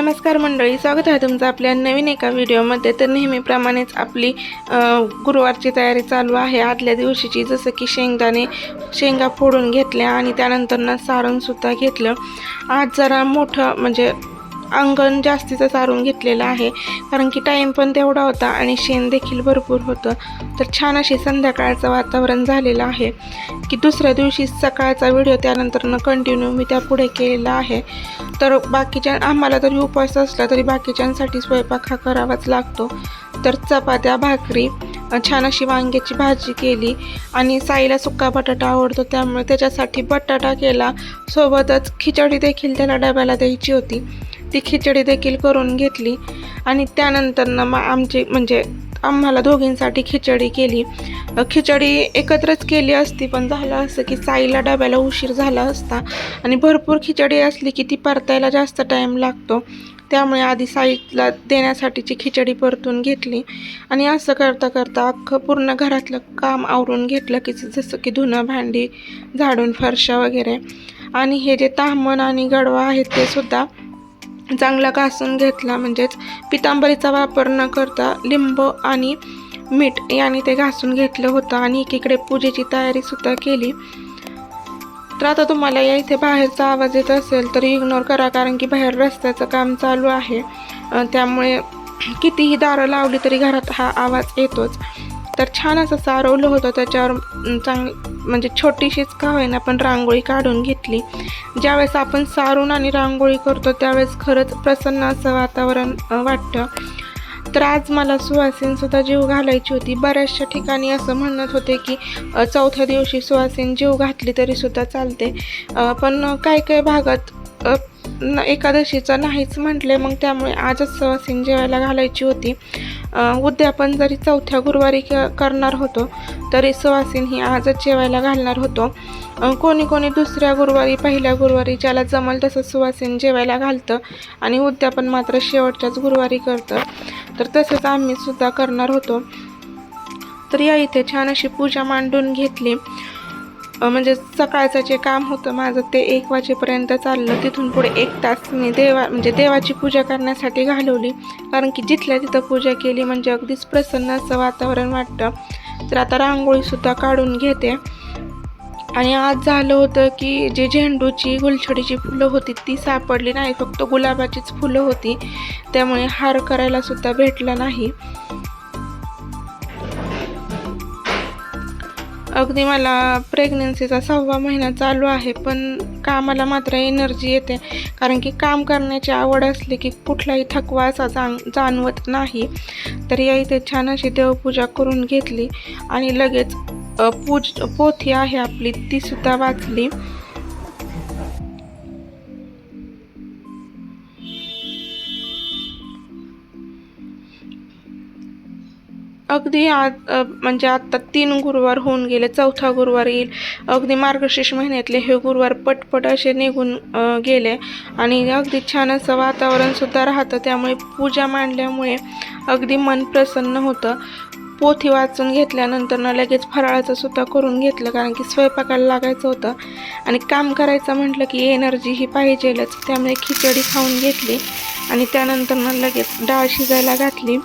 नमस्कार मंडळी स्वागत आहे तुमचं आपल्या नवीन एका व्हिडिओमध्ये. तर नेहमीप्रमाणेच आपली गुरुवारची तयारी चालू आहे. आदल्या दिवशीची जसं की शेंगदाणे शेंगा फोडून घेतल्या आणि त्यानंतरनं सारणसुद्धा घेतलं. आज जरा मोठं म्हणजे अंगण जास्तीचं सारून घेतलेलं आहे. कारण की टाईम पण तेवढा होता आणि शेण देखील भरपूर होतं. तर छान अशी संध्याकाळचं वातावरण झालेलं आहे. की दुसऱ्या दिवशी सकाळचा व्हिडिओ त्यानंतरनं कंटिन्यू मी त्या पुढे केलेला आहे. तर बाकीच्या आम्हाला जरी उपवास असला तरी बाकीच्यांसाठी स्वयंपाक हा करावाच लागतो. तर चपात्या भाकरी छान अशी वांग्याची भाजी केली आणि साईला सुका बटाटा आवडतो. त्यामुळे त्याच्यासाठी बटाटा केला. सोबतच खिचडी देखील त्याला डब्याला द्यायची होती. ती खिचडी देखील करून घेतली. आणि त्यानंतरनं मग आमची म्हणजे आम्हाला दोघींसाठी खिचडी केली. खिचडी एकत्रच केली असती पण झालं असं की साईला डब्याला उशीर झाला असता. आणि भरपूर खिचडी असली की ती परतायला जास्त टाईम लागतो. त्यामुळे आधी साईला देण्यासाठीची खिचडी परतून घेतली. आणि असं करता करता अख्खं पूर्ण घरातलं काम आवरून घेतलं की जसं की धुणं भांडी झाडून फरशा वगैरे. आणि हे जे तामण आणि गडवा आहेत ते सुद्धा चांगला घासून घेतला. म्हणजेच पितांबरीचा वापर न करता लिंब आणि मीठ याने ते घासून घेतलं होतं आणि एकीकडे पूजेची तयारी सुद्धा केली. तर आता तुम्हाला या इथे बाहेरचा आवाज येत असेल तर इग्नोर करा कारण की बाहेर रस्त्याचं काम चालू आहे. त्यामुळे कितीही दारं लावली तरी घरात हा आवाज येतोच. तर छान असं सारवलं होतं. त्याच्यावर चांग म्हणजे छोटीशीच का होईना पण रांगोळी काढून घेतली. ज्यावेळेस आपण सारून आणि रांगोळी करतो त्यावेळेस खरंच प्रसन्न असं वातावरण वाटतं. तर आज मला सुवासीनसुद्धा जीव घालायची होती. बऱ्याचशा ठिकाणी असं म्हणत होते की चौथ्या दिवशी सुवासीन जीव घातली तरीसुद्धा चालते. पण काही काही भागात न एकादशीचं नाहीच म्हटले मग त्यामुळे आजच सुवासीन जेवायला घालायची होती. उद्या उद्यापन जरी चौथ्या गुरुवारी क करणार होतो तरी सुवासीन ही आजच जेवायला घालणार होतो. कोणी कोणी दुसऱ्या गुरुवारी पहिल्या गुरुवारी ज्याला जमल तसं सुवासीन जेवायला घालतं. आणि उद्यापन मात्र शेवटच्याच गुरुवारी करतं. तर तसंच आम्ही सुद्धा करणार होतो. तर या इथे छान अशी पूजा मांडून घेतली. म्हणजे सकाळचं जे काम होतं माझं ते एक वाजेपर्यंत चाललं. तिथून पुढे एक तास मी देवा म्हणजे देवाची पूजा करण्यासाठी घालवली. कारण की जिथल्या तिथं पूजा केली म्हणजे अगदीच प्रसन्न असं वातावरण वाटतं. तर आता रांगोळीसुद्धा काढून घेते. आणि आज झालं होतं की जे झेंडूची गुलछडीची फुलं होती ती सापडली नाही. फक्त गुलाबाचीच फुलं होती. त्यामुळे हार करायला सुद्धा भेटला नाही. अगदी मला प्रेग्नन्सीचा सहावा महिना चालू आहे पण कामाला मात्र एनर्जी येते. कारण की काम करण्याची आवड असली की कुठलाही थकवा असा जाण जाणवत नाही. तर या इथे छान अशी देवपूजा करून घेतली आणि लगेच पूज पोथी आहे आपली तीसुद्धा वाचली. अगदी आज म्हणजे आत्ता तीन गुरुवार होऊन गेले चौथा गुरुवार येईल. अगदी मार्गशीर्ष महिन्यातले हे गुरुवार पटपट असे निघून गेले. आणि अगदी छान असं वातावरणसुद्धा राहतं. त्यामुळे पूजा मांडल्यामुळे अगदी मन प्रसन्न होतं. पोथी वाचून घेतल्यानंतर ना लगेच फराळाचं सुद्धा करून घेतलं कारण की स्वयंपाकाला लागायचं होतं. आणि काम करायचं म्हटलं की एनर्जी ही पाहिजेलच. त्यामुळे खिचडी खाऊन घेतली आणि त्यानंतर ना लगेच डाळ शिजायला घातली.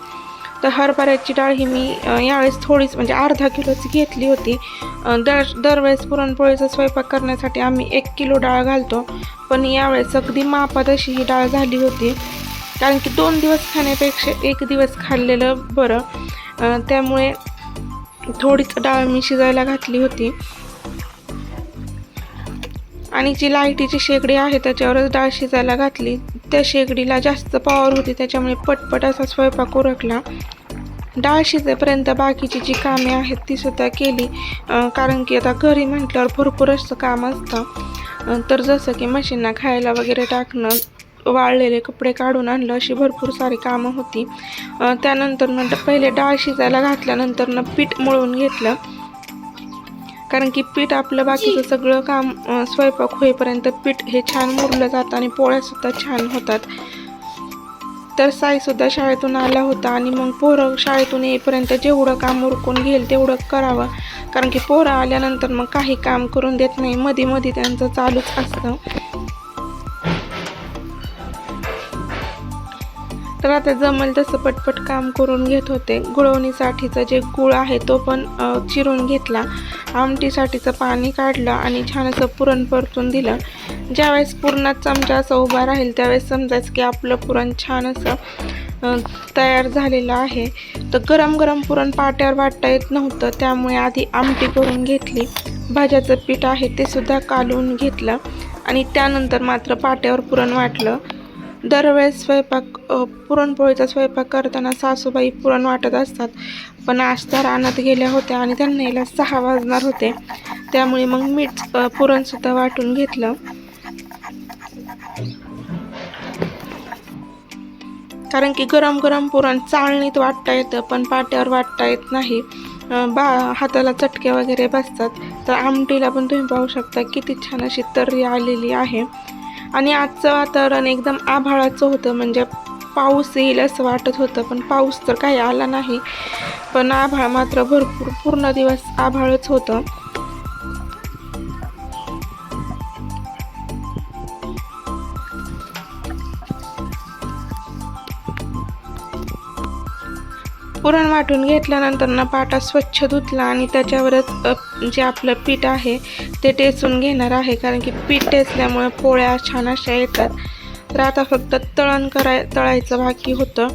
तर हरभऱ्याची डाळ ही मी यावेळेस थोडीच म्हणजे अर्धा किलोच घेतली होती. दर दरवेळेस पुरणपोळीचा स्वयंपाक करण्यासाठी आम्ही एक किलो डाळ घालतो. पण यावेळेस अगदी मापात अशी ही डाळ झाली होती. कारण की दोन दिवस खाण्यापेक्षा एक दिवस खाल्लेलं बरं. त्यामुळे थोडीच डाळ मी शिजायला घातली होती. आणि जी लाईटीची शेगडी आहे त्याच्यावरच डाळ शिजायला घातली. त्या शेगडीला जास्त पॉवर होती त्याच्यामुळे पटपट असा स्वयंपाक उरकला. डाळ शिजेपर्यंत बाकीची जी कामे आहेत ती सुद्धा केली. कारण की आता घरी म्हटल्यावर भरपूर असं काम असतं. तर जसं की मशीनना खायला वगैरे टाकणं वाळलेले कपडे काढून आणलं अशी भरपूर सारी कामं होती. त्यानंतर नंतर पहिले डाळ शिजायला घातल्यानंतरनं पीठ मळून घेतलं. कारण की पीठ आपलं बाकीचं सगळं काम स्वयंपाक होईपर्यंत पीठ हे छान मुरलं जातं आणि पोळ्यासुद्धा छान होतात. तर साईसुद्धा शाळेतून आला होता आणि मग पोरं शाळेतून येईपर्यंत जेवढं काम उरकून घेईल तेवढं करावं. कारण की पोरं आल्यानंतर मग काही काम करून देत नाही. मध्ये मध्ये त्यांचं चालूच असतं. तर आता जमेल तसं पटपट काम करून घेत होते. गुळवणीसाठीचा जे गुळ आहे तो पण चिरून घेतला. आमटीसाठीचं पाणी काढलं आणि छान असं पुरण परतून दिलं. ज्यावेळेस पुरणात चमचा असा उभा राहील त्यावेळेस समजायचं की आपलं पुरण छान असं तयार झालेलं आहे. तर गरम गरम पुरण पाट्यावर वाटता येत नव्हतं त्यामुळे आधी आमटी करून घेतली. भाज्याचं पीठ आहे ते सुद्धा कालवून घेतलं आणि त्यानंतर मात्र पाट्यावर पुरण वाटलं. दरवेळेस स्वयंपाक पुरणपोळीचा स्वयंपाक करताना सासूबाई पुरण वाटत असतात. पण आज त्या रानात गेल्या होत्या आणि त्यांना यायला सहा वाजणार होते. त्यामुळे मग मीठ पुरणसुद्धा वाटून घेतलं. कारण की गरम गरम पुरण चाळणीत वाटता येतं पण पाट्यावर वाटता येत नाही. बा हाताला चटके वगैरे बसतात. तर आमटीला पण तुम्ही पाहू शकता किती छान अशी तर्री आलेली आहे. आणि आजचं वातावरण एकदम आभाळाचं होतं. म्हणजे पाऊस येईल असं वाटत होतं पण पाऊस तर काही आला नाही. पण आभाळ मात्र भरपूर पूर्ण दिवस आभाळच होतं. पुरण वाटून घेतल्यानंतर ना पाटा स्वच्छ धुतला आणि त्याच्यावरच जे आपलं पीठ आहे ते टेचून घेणार आहे. कारण की पीठ टेचल्यामुळे पोळ्या छान अशा येतात. तर आता फक्त तळण कराय तळायचं बाकी होतं.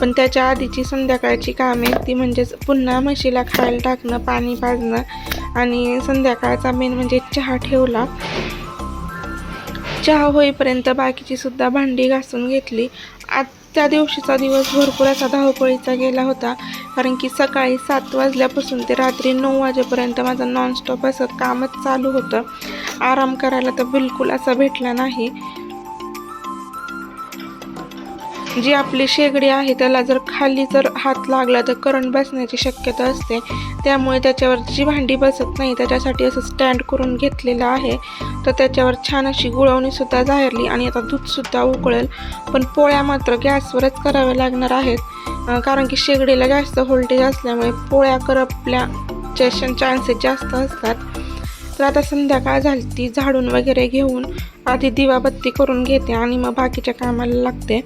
पण त्याच्या आधीची संध्याकाळची कामे ती म्हणजेच पुन्हा म्हशीला खायला टाकणं पाणी पाजणं आणि संध्याकाळचा मेन म्हणजे चहा ठेवला. चहा होईपर्यंत बाकीची सुद्धा भांडी घासून घेतली. आत त्या दिवशीचा दिवस भरपूर असा धावपळीचा गेला होता. कारण की सकाळी सात वाजल्यापासून ते रात्री नऊ वाजेपर्यंत माझं नॉनस्टॉप असं कामच चालू होतं. आराम करायला तर बिलकुल असा भेटला नाही. जी आपली शेगडी आहे त्याला जर खाली जर हात लागला तर करंट बसण्याची शक्यता असते. त्यामुळे त्याच्यावर जी भांडी बसत नाही त्याच्यासाठी असं स्टँड करून घेतलेलं आहे. तर त्याच्यावर छान अशी गुळवणीसुद्धा जाहीरली आणि आता दूधसुद्धा उकळेल. पण पोळ्या मात्र गॅसवरच कराव्या लागणार आहेत. कारण की शेगडीला जास्त व्होल्टेज असल्यामुळे पोळ्या करपल्याचे चान्सेस जास्त असतात. तर आता संध्याकाळ झाली ती झाडून वगैरे घेऊन आधी दिवाबत्ती करून घेते आणि मग बाकीच्या कामाला लागते.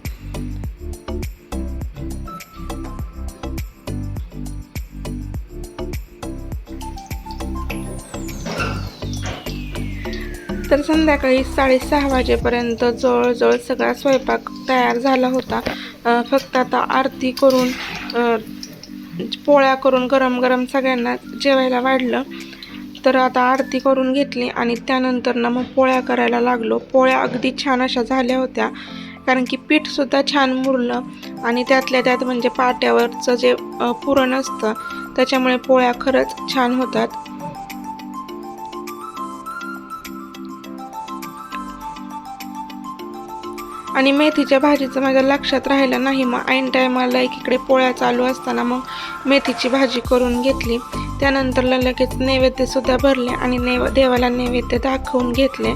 तर संध्याकाळी साडेसहा वाजेपर्यंत जवळजवळ सगळा स्वयंपाक तयार झाला होता. फक्त आता आरती करून पोळ्या करून गरम गरम सगळ्यांना जेवायला वाढलं. तर आता आरती करून घेतली आणि त्यानंतर ना मग पोळ्या करायला लागलो. पोळ्या अगदी छान अशा झाल्या होत्या कारण की पीठसुद्धा छान मुरलं आणि त्यातल्या त्यात म्हणजे पाट्यावरचं जे पुरण असतं त्याच्यामुळे पोळ्या खरंच छान होतात. आणि मेथीच्या भाजीचं माझ्या लक्षात राहिलं नाही. मग ऐन टायमाला एकीकडे पोळ्या चालू असताना मग मेथीची भाजी करून घेतली. त्यानंतरला लगेच नैवेद्यसुद्धा भरले आणि नैव देवाला नैवेद्य दाखवून घेतले.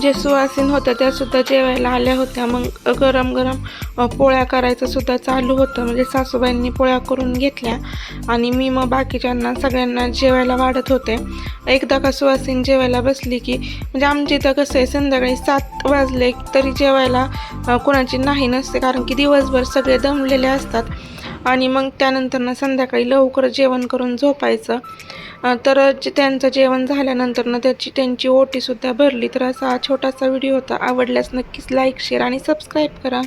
जे सुवासीन होत्या त्या सुद्धा जेवायला आल्या होत्या. मग गरम गरम पोळ्या करायचं सुद्धा चालू होतं. म्हणजे सासूबाईंनी पोळ्या करून घेतल्या आणि मी मग बाकीच्यांना सगळ्यांना जेवायला वाढत होते. एकदा का सुवासीन जेवायला बसली की म्हणजे आमच्या इथं कसं आहे संध्याकाळी सात वाजले तरी जेवायला कोणाची नाही नसते. कारण की दिवसभर सगळे दमलेले असतात. आणि मग त्यानंतर ना संध्याकाळी लवकर जेवण करून झोपायचं. तर जे त्यांचं जेवण झाल्यानंतर ना त्याची त्यांची ओटीसुद्धा भरली. तर असा हा छोटासा व्हिडिओ होता. आवडल्यास नक्कीच लाईक शेअर आणि सबस्क्राईब करा.